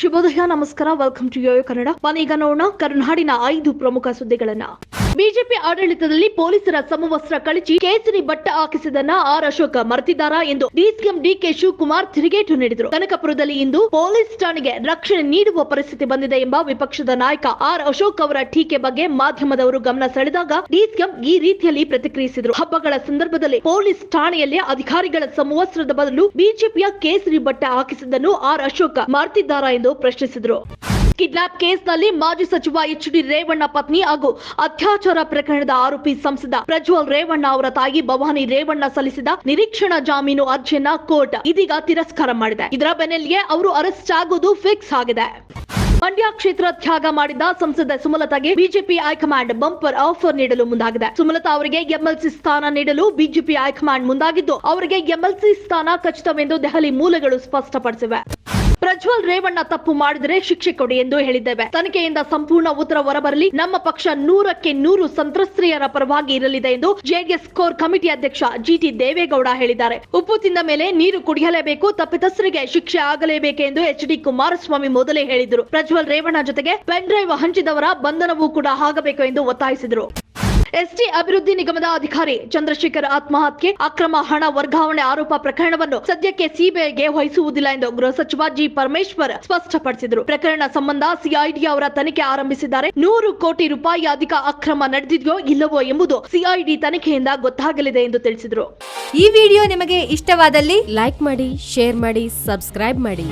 ಶುಭೋದಯ ನಮಸ್ಕಾರ. Welcome to Yoyo Kannada ಮನೀಗ ನೋಡೋಣ ಕರುನಾಡಿನ ಐದು ಪ್ರಮುಖ ಸುದ್ದಿಗಳನ್ನ. ಬಿಜೆಪಿ ಆಡಳಿತದಲ್ಲಿ ಪೊಲೀಸರ ಸಮವಸ್ತ್ರ ಕಳಚಿ ಕೇಸರಿ ಬಟ್ಟ ಹಾಕಿಸಿದನ್ನ ಆರ್ ಅಶೋಕ ಮರೆತಿದ್ದಾರಾ ಎಂದು ಡಿಸಿಎಂ ಡಿಕೆ ಶಿವಕುಮಾರ್ ತಿರುಗೇಟು ನೀಡಿದರು. ಕನಕಪುರದಲ್ಲಿ ಇಂದು ಪೊಲೀಸ್ ಠಾಣೆಗೆ ರಕ್ಷಣೆ ನೀಡುವ ಪರಿಸ್ಥಿತಿ ಬಂದಿದೆ ಎಂಬ ವಿಪಕ್ಷದ ನಾಯಕ ಆರ್ ಅಶೋಕ್ ಅವರ ಟೀಕೆ ಬಗ್ಗೆ ಮಾಧ್ಯಮದವರು ಗಮನ ಸೆಳೆದಾಗ ಡಿಸಿಎಂ ಈ ರೀತಿಯಲ್ಲಿ ಪ್ರತಿಕ್ರಿಯಿಸಿದರು. ಹಬ್ಬಗಳ ಸಂದರ್ಭದಲ್ಲಿ ಪೊಲೀಸ್ ಠಾಣೆಯಲ್ಲಿ ಅಧಿಕಾರಿಗಳ ಸಮವಸ್ತ್ರದ ಬದಲು ಬಿಜೆಪಿಯ ಕೇಸರಿ ಬಟ್ಟೆ ಹಾಕಿಸಿದ್ದನ್ನು ಆರ್ ಅಶೋಕ ಮರೆತಿದ್ದಾರಾ ಎಂದು ಪ್ರಶ್ನಿಸಿದರು. ಕಿಡ್ನಾಪ್ ಕೇಸ್ನಲ್ಲಿ ಮಾಜಿ ಸಚಿವ ಎಚ್ ಡಿ ರೇವಣ್ಣ ಪತ್ನಿ ಹಾಗೂ ಅತ್ಯಾಚಾರ ಪ್ರಕರಣದ ಆರೋಪಿ ಸಂಸದ ಪ್ರಜ್ವಲ್ ರೇವಣ್ಣ ಅವರ ತಾಯಿ ಭವಾನಿ ರೇವಣ್ಣ ಸಲ್ಲಿಸಿದ ನಿರೀಕ್ಷಣಾ ಜಾಮೀನು ಅರ್ಜಿಯನ್ನ ಕೋರ್ಟ್ ಇದೀಗ ತಿರಸ್ಕಾರ ಮಾಡಿದೆ. ಇದರ ಬೆನ್ನಲ್ಲಿಯೇ ಅವರು ಅರೆಸ್ಟ್ ಆಗೋದು ಫಿಕ್ಸ್ ಆಗಿದೆ. ಮಂಡ್ಯ ಕ್ಷೇತ್ರ ತ್ಯಾಗ ಮಾಡಿದ ಸಂಸದ ಸುಮಲತಾಗೆ BJP high command bumper offer ನೀಡಲು ಮುಂದಾಗಿದೆ. ಸುಮಲತಾ ಅವರಿಗೆ ಎಂಎಲ್ಸಿ ಸ್ಥಾನ ನೀಡಲು ಬಿಜೆಪಿ ಹೈಕಮಾಂಡ್ ಮುಂದಾಗಿದ್ದು, ಅವರಿಗೆ ಎಂಎಲ್ಸಿ ಸ್ಥಾನ ಖಚಿತವೆಂದು ದೆಹಲಿ ಮೂಲಗಳು ಸ್ಪಷ್ಟಪಡಿಸಿವೆ. ಪ್ರಜ್ವಲ್ ರೇವಣ್ಣ ತಪ್ಪು ಮಾಡಿದರೆ ಶಿಕ್ಷೆ ಕೊಡಿ ಎಂದು ಹೇಳಿದ್ದೇವೆ. ತನಿಖೆಯಿಂದ ಸಂಪೂರ್ಣ ಉತ್ತರ ಹೊರಬರಲಿ. ನಮ್ಮ ಪಕ್ಷ ನೂರಕ್ಕೆ ನೂರು ಸಂತ್ರಸ್ತೆಯರ ಪರವಾಗಿ ಇರಲಿದೆ ಎಂದು ಜೆಡಿಎಸ್ ಕೋರ್ ಕಮಿಟಿ ಅಧ್ಯಕ್ಷ ಜಿಟಿ ದೇವೇಗೌಡ ಹೇಳಿದ್ದಾರೆ. ಉಪ್ಪು ತಿಂದ ಮೇಲೆ ನೀರು ಕುಡಿಯಲೇಬೇಕು, ತಪ್ಪಿತಸ್ಥರಿಗೆ ಶಿಕ್ಷೆ ಆಗಲೇಬೇಕು ಎಂದು ಎಚ್ ಡಿ ಕುಮಾರಸ್ವಾಮಿ ಮೊದಲೇ ಹೇಳಿದರು. ಪ್ರಜ್ವಲ್ ರೇವಣ್ಣ ಜೊತೆಗೆ ಪೆನ್ ಡ್ರೈವ್ ಹಂಚಿದವರ ಬಂಧನವೂ ಕೂಡ ಆಗಬೇಕು ಎಂದು ಒತ್ತಾಯಿಸಿದರು. ಎಸ್ಟಿ ಅಭಿವೃದ್ಧಿ ನಿಗಮದ ಅಧಿಕಾರಿ ಚಂದ್ರಶೇಖರ್ ಆತ್ಮಹತ್ಯೆ, ಅಕ್ರಮ ಹಣ ವರ್ಗಾವಣೆ ಆರೋಪ ಪ್ರಕರಣವನ್ನು ಸದ್ಯಕ್ಕೆ ಸಿಬಿಐಗೆ ವಹಿಸುವುದಿಲ್ಲ ಎಂದು ಗೃಹ ಸಚಿವ ಜಿ ಪರಮೇಶ್ವರ್ ಸ್ಪಷ್ಟಪಡಿಸಿದರು. ಪ್ರಕರಣ ಸಂಬಂಧ ಸಿಐಡಿ ಅವರ ತನಿಖೆ ಆರಂಭಿಸಿದ್ದಾರೆ. ನೂರು ಕೋಟಿ ರೂಪಾಯಿ ಅಧಿಕ ಅಕ್ರಮ ನಡೆದಿದೆಯೋ ಇಲ್ಲವೋ ಎಂಬುದು ಸಿಐಡಿ ತನಿಖೆಯಿಂದ ಗೊತ್ತಾಗಲಿದೆ ಎಂದು ತಿಳಿಸಿದರು. ಈ ವಿಡಿಯೋ ನಿಮಗೆ ಇಷ್ಟವಾದಲ್ಲಿ ಲೈಕ್ ಮಾಡಿ, ಶೇರ್ ಮಾಡಿ, ಸಬ್ಸ್ಕ್ರೈಬ್ ಮಾಡಿ.